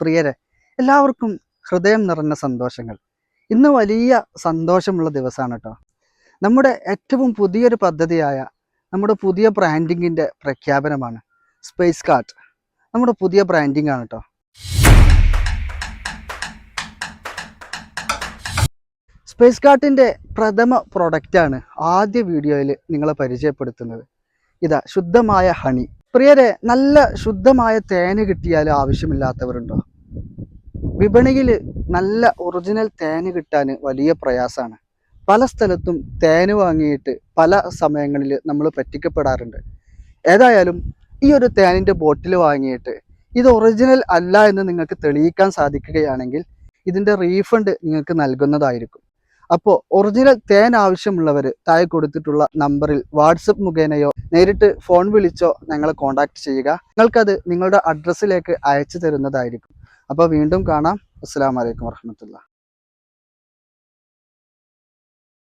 പ്രിയരെ എല്ലാവർക്കും ഹൃദയം നിറഞ്ഞ സന്തോഷങ്ങൾ. ഇന്ന് വലിയ സന്തോഷമുള്ള ദിവസമാണ് കേട്ടോ നമ്മുടെ ഏറ്റവും പുതിയൊരു പദ്ധതിയായ നമ്മുടെ പുതിയ ബ്രാൻഡിങ്ങിന്റെ പ്രഖ്യാപനമാണ് സ്പേസ് കാർട്ട് നമ്മുടെ പുതിയ ബ്രാൻഡിംഗ് ആണ് കേട്ടോ സ്പേസ് കാർട്ടിന്റെ പ്രഥമ പ്രൊഡക്റ്റാണ് ആദ്യ വീഡിയോയിൽ നിങ്ങളെ പരിചയപ്പെടുത്തുന്നത്. ഇതാ ശുദ്ധമായ ഹണി പ്രിയരെ നല്ല ശുദ്ധമായ തേന് കിട്ടിയാൽ ആവശ്യമില്ലാത്തവരുണ്ടോ? വിപണിയിൽ നല്ല ഒറിജിനൽ തേന് കിട്ടാൻ വലിയ പ്രയാസമാണ്. പല സ്ഥലത്തും തേന് വാങ്ങിയിട്ട് പല സമയങ്ങളിൽ നമ്മൾ പറ്റിക്കപ്പെടാറുണ്ട്. ഏതായാലും ഈ ഒരു തേനിന്റെ ബോട്ടിൽ വാങ്ങിയിട്ട് ഇത് ഒറിജിനൽ അല്ല എന്ന് നിങ്ങൾക്ക് തെളിയിക്കാൻ സാധിക്കുകയാണെങ്കിൽ ഇതിന്റെ റീഫണ്ട് നിങ്ങൾക്ക് നൽകുന്നതായിരിക്കും. അപ്പോൾ ഒറിജിനൽ തേൻ ആവശ്യമുള്ളവർ താഴെ കൊടുത്തിട്ടുള്ള നമ്പറിൽ വാട്സപ്പ് മുഖേനയോ നേരിട്ട് ഫോൺ വിളിച്ചോ ഞങ്ങളെ കോൺടാക്ട് ചെയ്യുക. നിങ്ങൾക്കത് നിങ്ങളുടെ അഡ്രസ്സിലേക്ക് അയച്ചു തരുന്നതായിരിക്കും. അപ്പോൾ വീണ്ടും കാണാം. അസ്സാം വലൈക്കും വർഹമത്തുള്ള